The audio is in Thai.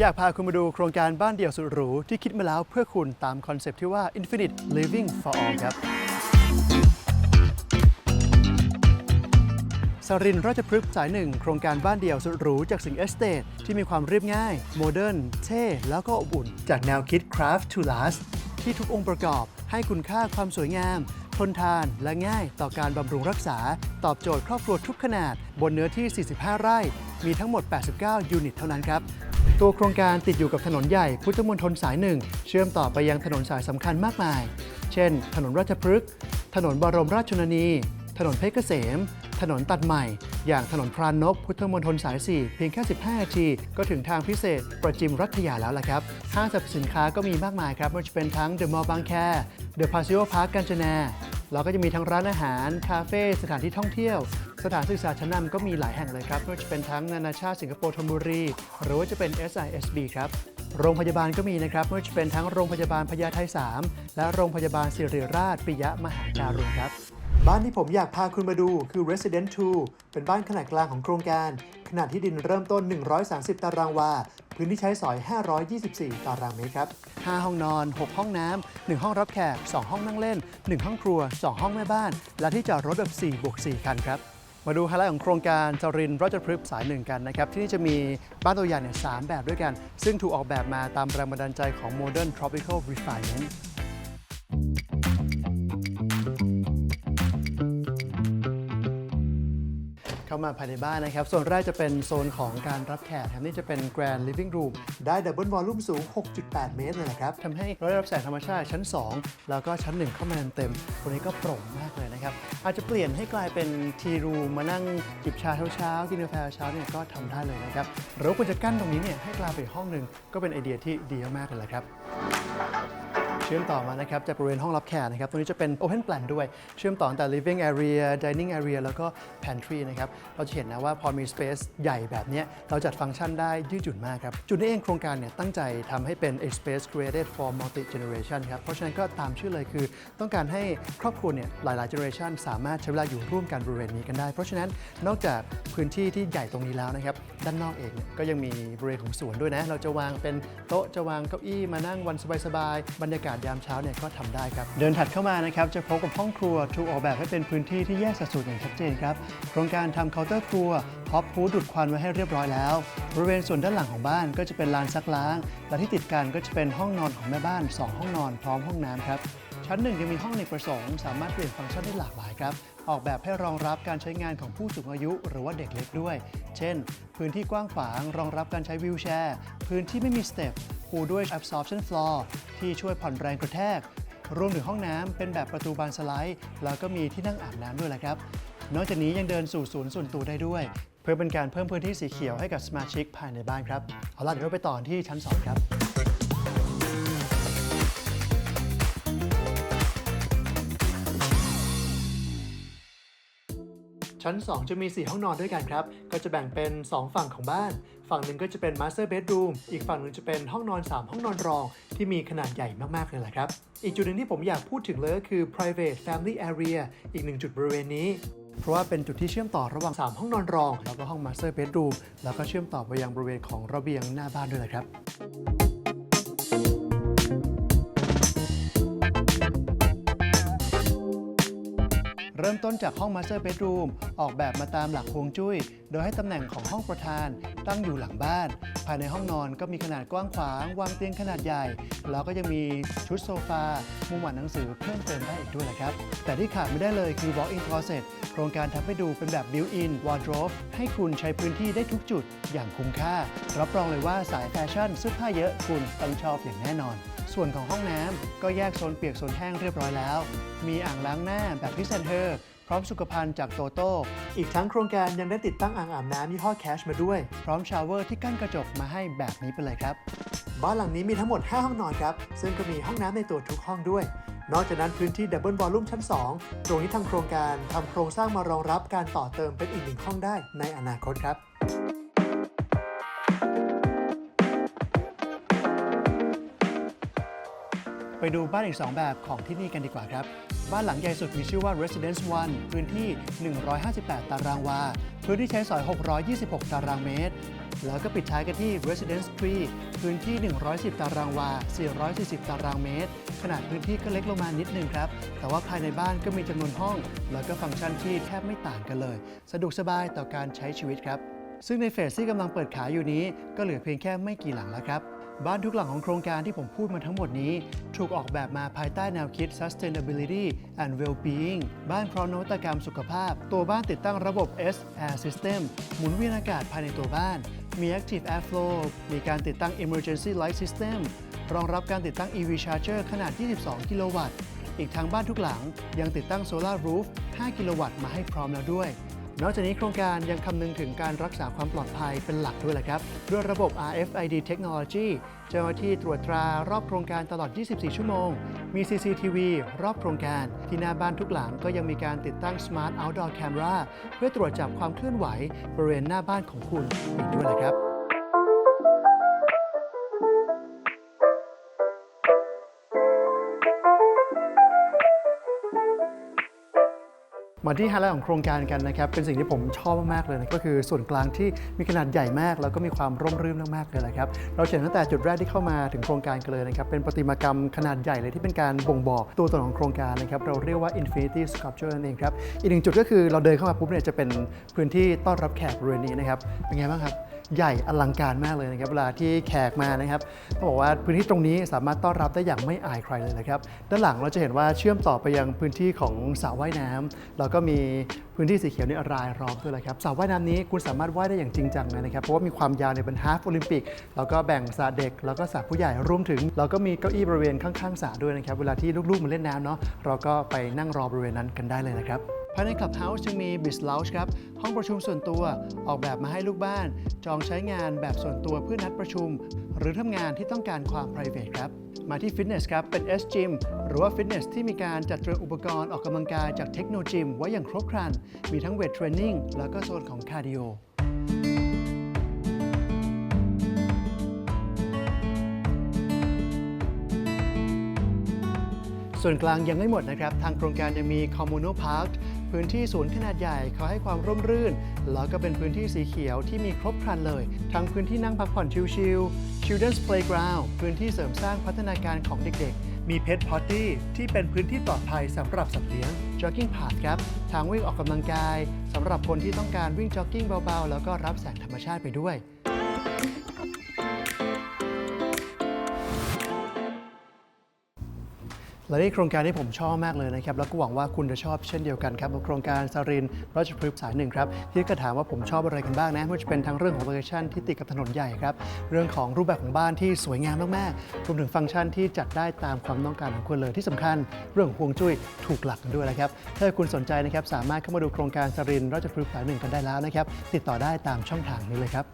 อยากพาคุณมาดูโครงการบ้านเดี่ยวสุดหรู ที่คิดมาแล้วเพื่อคุณตามคอนเซปต์ที่ว่า Infinite Living for All ครับสรินราชพฤกษ์สายหนึ่งโครงการบ้านเดี่ยวสุดหรูจากสิงเอสเตทที่มีความเรียบง่าย โมเดิร์นเท่แล้วก็อบอุ่น จากแนวคิด Craft to Last ที่ทุกองค์ประกอบให้คุณค่าความสวยงาม ทนทานและง่ายต่อการบำรุงรักษา ตอบโจทย์ครอบครัวทุกขนาด บนเนื้อที่ 45 ไร่ มีทั้งหมด 89 ยูนิตเท่านั้นครับ ตัวโครงการติดอยู่กับถนนใหญ่พุทธมณฑลสายหนึ่ง เชื่อมต่อไปยังถนนสายสำคัญมากมาย เช่น ถนนราชพฤกษ์ ถนนบรมราชชนนี ถนนเพชรเกษม ถนนตัดใหม่ อย่างถนนพรานนก พุทธมณฑลสาย 4 เพียงแค่ 15นาที ก็ถึงทางพิเศษ ประจิมรัฐยาแล้วล่ะครับ ห้างสรรพสินค้าก็มีมากมายครับไม่ว่าจะเป็นทั้งเดอะมอลล์บางแคเดอะพาซิโอพาร์คกาญจนา แล้วก็จะมีทั้งร้านอาหาร คาเฟ่ สถานที่ท่องเที่ยว สถานศึกษาชั้นนำก็มีหลายแห่งเลยครับไม่ว่าจะเป็นทั้งนานาชาติสิงคโปร์ธนบุรี หรือว่าจะเป็น SISB ครับโรงพยาบาลก็มีนะครับไม่ว่าจะเป็นทั้งโรงพยาบาลพญาไท3และโรงพยาบาลสิริราชปิยมหาการุณครับ บ้านที่ผมอยากพาคุณมาดูคือ Resident 2 เป็นบ้านขนาดกลางของโครงการ ขนาดที่ดินเริ่มต้น 130 ตารางวา พื้นที่ใช้สอย 524 ตารางเมตรครับ 5 ห้องนอน 6 ห้องน้ำ 1 ห้องรับแขก 2 ห้องนั่งเล่น 1 ห้องครัว 2 ห้องแม่บ้าน และที่จอดรถแบบ4บวก4คันครับมาดูไฮไลท์ของโครงการจรินร์ราชพฤกษ์สายหนึ่งกันนะครับ ที่นี่จะมีบ้านตัวอย่างเนี่ยสามแบบด้วยกัน ซึ่งถูกออกแบบมาตามแรงบันดาลใจของ Modern Tropical Refinement ามาภายในบ้านนะครับ ส่วนแรกจะเป็นโซนของการรับแขกครับนี่จะเป็น Grand Living Room ได้ดับเบิลวอลลุ่มสูง 6.8 เมตรเลยนะครับทำให้เราได้รับแสงธรรมชาติชั้น 2 แล้วก็ชั้น 1 เข้ามาเต็มๆตัวนี้ก็โปร่งมากเลยนะครับ อาจจะเปลี่ยนให้กลายเป็นทีรูมานั่งจิบชาเช้าๆกินกาแฟเช้าเนี่ยก็ทำได้เลยนะครับหรือว่าคุณจะกั้นตรงนี้เนี่ยให้กลายเป็นอีกห้องหนึ่งก็เป็นไอเดียที่ดีมากๆเลยแหละครับ เชื่อมต่อมานะครับจากบริเวณห้องรับแขกนะครับตรงนี้จะเป็น Open Plan ด้วย เชื่อมต่อแต่ Living Area Dining Area แล้วก็ Pantry นะครับเราจะเห็นนะว่าพอมี Space ใหญ่แบบนี้เราจัดฟังก์ชันได้ยืดหยุ่นมากครับ จุดนี้เองโครงการเนี่ยตั้งใจทำให้เป็น a space created for multi generation ครับ เพราะฉะนั้นก็ตามชื่อเลยคือ ต้องการให้ครอบครัวเนี่ยหลาย ๆ generation สามารถใช้เวลาอยู่ร่วมกันบริเวณนี้กันได้ เพราะฉะนั้นนอกจากพื้นที่ที่ใหญ่ตรงนี้แล้วนะครับด้านนอกเองก็ยังมีบริเวณของสวนด้วยนะเราจะวางเป็นโต๊ะจะวางเก้าอี้มานั่งวันสบายๆบรรยากาศยามเช้าเนี่ยก็ทำได้ครับ เดินถัดเข้ามานะครับจะพบกับห้องครัวถูกออกแบบให้เป็นพื้นที่ที่แยกสัดส่วนอย่างชัดเจนครับโครงการทำเคาน์เตอร์ครัวพอบพูดดูดควันไว้ให้เรียบร้อยแล้ว บริเวณส่วนด้านหลังของบ้านก็จะเป็นลานซักล้าง และที่ติดกันก็จะเป็นห้องนอนของแม่บ้าน 2 ห้องนอนพร้อมห้องน้ำครับ ชั้นหนึ่งยังมีห้องในประสงค์สามารถเปลี่ยนฟังก์ชันได้หลากหลายครับ ออกแบบให้รองรับการใช้งานของผู้สูงอายุหรือว่าเด็กเล็กด้วย เช่น พื้นที่กว้างขวางรองรับการใช้วิวแชร์ พื้นที่ไม่มีสเต็ปปูด้วย absorption floor ที่ช่วยผ่อนแรงกระแทก รวมถึงห้องน้ำเป็นแบบประตูบานสไลด์ แล้วก็มีที่นั่งอาบน้ำด้วยแหละครับ นอกจากนี้ยังเดินสู่ศูนย์ส่วนตัวได้ด้วย เพื่อเป็นการเพิ่มพื้นที่สีเขียวให้กับสมาชิกภายในบ้านครับ เอาล่ะเดี๋ยวเราไปต่อที่ชั้น 2 ครับ ชั้น 2 จะมี 4 ห้องนอนด้วยกันครับ ก็จะแบ่งเป็น 2 ฝั่งของบ้าน ฝั่งหนึ่งก็จะเป็น Master Bedroom อีกฝั่งหนึ่งจะเป็นห้องนอน 3 ห้องนอนรอง ที่มีขนาดใหญ่มากๆเลยแหละครับ อีกจุดหนึ่งที่ผมอยากพูดถึงเลยก็คือ private family area อีกหนึ่งจุดบริเวณนี้เพราะว่าเป็นจุดที่เชื่อมต่อระหว่าง 3 ห้องนอนรอง แล้วก็ห้อง Master Bedroom แล้วก็เชื่อมต่อไปยังบริเวณของระเบียงหน้าบ้านด้วยแหละครับ เริ่มต้นจากห้อง Master Bedroom ออกแบบมาตามหลักฮวงจุ้ย โดยให้ตำแหน่งของห้องประธานตั้งอยู่หลังบ้าน ภายในห้องนอนก็มีขนาดกว้างขวาง วางเตียงขนาดใหญ่ แล้วก็ยังมีชุดโซฟา มุมอ่านหนังสือเพิ่มเติมได้อีกด้วยแหละครับ แต่ที่ขาดไม่ได้เลยคือ walk-in closet โครงการทำให้ดูเป็นแบบ built-in wardrobe ให้คุณใช้พื้นที่ได้ทุกจุดอย่างคุ้มค่า รับรองเลยว่าสายแฟชั่นเสื้อผ้าเยอะคุณต้องชอบอย่างแน่นอน ส่วนของห้องน้ำก็แยกโซนเปียกโซนแห้งเรียบร้อยแล้ว มีอ่างล้างหน้าแบบพิเศษเธอพร้อมสุขภัณฑ์จากโตโต้ อีกทั้งโครงการยังได้ติดตั้งอ่างอาบน้ำยี่ห้อแคชมาด้วย พร้อมชาวเวอร์ที่กั้นกระจกมาให้แบบนี้ไปเลยครับ บ้านหลังนี้มีทั้งหมด 5 ห้องนอนครับ ซึ่งก็มีห้องน้ำในตัวทุกห้องด้วย นอกจากนั้นพื้นที่ดับเบิลวอลลุ่มชั้น 2 ตรงนี้ทางโครงการทำโครงสร้างมารองรับการต่อเติมเป็นอีกหนึ่งห้องได้ในอนาคตครับ ไปดูบ้านอีก 2 แบบของที่นี่กันดีกว่าครับ บ้านหลังใหญ่สุดมีชื่อว่า Residence 1พื้นที่ 158 ตารางวา พื้นที่ใช้สอย 626 ตารางเมตร แล้วก็ปิดท้ายกันที่ Residence 3 พื้นที่ 110 ตารางวา 440 ตารางเมตร ขนาดพื้นที่ก็เล็กลงมานิดนึงครับ แต่ว่าภายในบ้านก็มีจำนวนห้อง แล้วก็ฟังก์ชันที่แทบไม่ต่างกันเลย สะดวกสบายต่อการใช้ชีวิตครับ ซึ่งในเฟสที่กำลังเปิดขายอยู่นี้ ก็เหลือเพียงแค่ไม่กี่หลังแล้วครับ บ้านทุกหลังของโครงการที่ผมพูดมาทั้งหมดนี้ ถูกออกแบบมาภายใต้แนวคิด sustainability and well-being บ้านพร้อมนวัตกรรมสุขภาพ ตัวบ้านติดตั้งระบบ S Air System หมุนเวียนอากาศภายในตัวบ้าน มี Active Airflow มีการติดตั้ง Emergency Light System รองรับการติดตั้ง EV Charger ขนาด 22 กิโลวัตต์ อีกทั้งบ้านทุกหลังยังติดตั้ง Solar Roof 5 กิโลวัตต์มาให้พร้อมแล้วด้วย นอกจากนี้โครงการยังคำนึงถึงการรักษาความปลอดภัยเป็นหลักด้วยแหละครับด้วยระบบ RFID Technology เจ้าหน้าที่ตรวจตรารอบโครงการตลอด 24 ชั่วโมง มี CCTV รอบโครงการ ที่หน้าบ้านทุกหลังก็ยังมีการติดตั้ง Smart Outdoor Camera เพื่อตรวจจับความเคลื่อนไหว บริเวณหน้าบ้านของคุณอีกด้วยแหละครับ มาที่ไฮไลท์ของโครงการกันนะครับ เป็นสิ่งที่ผมชอบมากๆเลยนะก็คือส่วนกลางที่มีขนาดใหญ่มาก แล้วก็มีความร่มรื่นมากๆเลยนะครับ เราเห็นตั้งแต่จุดแรกที่เข้ามาถึงโครงการกันเลยนะครับ เป็นประติมากรรมขนาดใหญ่เลยที่เป็นการบ่งบอกตัวตนของโครงการนะครับ เราเรียกว่า Infinity Sculpture นั่นเองครับ อีกหนึ่งจุดก็คือเราเดินเข้ามาปุ๊บเนี่ยจะเป็นพื้นที่ต้อนรับแขกบริเวณนี้นะครับ เป็นไงบ้างครับ ใหญ่อลังการมากเลยนะครับเวลาที่แขกมานะครับต้องบอกว่าพื้นที่ตรงนี้สามารถต้อนรับได้อย่างไม่อายใครเลยนะครับ ด้านหลังเราจะเห็นว่าเชื่อมต่อไปยังพื้นที่ของสระว่ายน้ำแล้วก็มีพื้นที่สีเขียวนี่รายล้อมด้วยเลยครับสระว่ายน้ำนี้คุณสามารถว่ายได้อย่างจริงจังเลยนะครับเพราะว่ามีความยาวเนี่ยเป็นฮาฟโอลิมปิกแล้วก็แบ่งสระเด็ก แล้วก็สระผู้ใหญ่รวมถึงเราก็มีเก้าอี้บริเวณข้างๆสระด้วยนะครับเวลาที่ลูกๆมาเล่นน้ำเนาะเราก็ไปนั่งรอบริเวณนั้นกันได้เลยนะครับ ภายในคลับเฮาส์ยังมีบิสล u ชครับ ห้องประชุมส่วนตัว ออกแบบมาให้ลูกบ้าน จองใช้งานแบบส่วนตัวเพื่อนัดประชุม หรือทำงานที่ต้องการความ p r i v a t ครับมาที่ฟิตเนสครับ เป็น S Gym หรือว่าฟิตเนสที่มีการจัดเตรียมอุปกรณ์ออกกำลังกายจากเทคโนจิมไว้อย่างครบครัน มีทั้งเวทเทรนนิ่งแล้วก็โซนของคาร์ดิโอส่วนกลางยังไม่หมดนะครับ ทางโครงการยังมี Communal Park พื้นที่สวนย์ขนาดใหญ่เขาให้ความร่มรื่น แล้วก็เป็นพื้นที่สีเขียวที่มีครบครันเลย ทั้งพื้นที่นั่งพักผ่อนชิลๆ Children's Playground พื้นที่เสริมสร้างพัฒนาการของเด็กๆ มี Pet Potty ที่เป็นพื้นที่ปลอดภัยสำหรับสัตว์เลี้ยง Jogging Path ครับทางวิ่งออกกำลังกายสำหรับคนที่ต้องการวิ่งจ็อกกิ้งเบาๆ แล้วก็รับแสงธรรมชาติไปด้วย และนี่โครงการที่ผมชอบมากเลยนะครับ แล้วก็หวังว่าคุณจะชอบเช่นเดียวกันครับโครงการสรินราชพฤกษ์สายหนึ่งครับที่ก็ถามว่าผมชอบอะไรกันบ้างนะไม่ว่าจะเป็นทั้งเรื่องของโลเคชั่นที่ติดกับถนนใหญ่ครับ เรื่องของรูปแบบของบ้านที่สวยงามมากๆรวมถึงฟังก์ชันที่จัดได้ตามความต้องการของคุณเลยที่สำคัญ เรื่องของวงจุ้ยถูกหลักกันด้วยนะครับถ้าคุณสนใจนะครับสามารถเข้ามาดูโครงการสรินราชพฤกษ์สายหนึ่งกันได้แล้วนะครับติดต่อได้ตามช่องทางนี้เลยครับ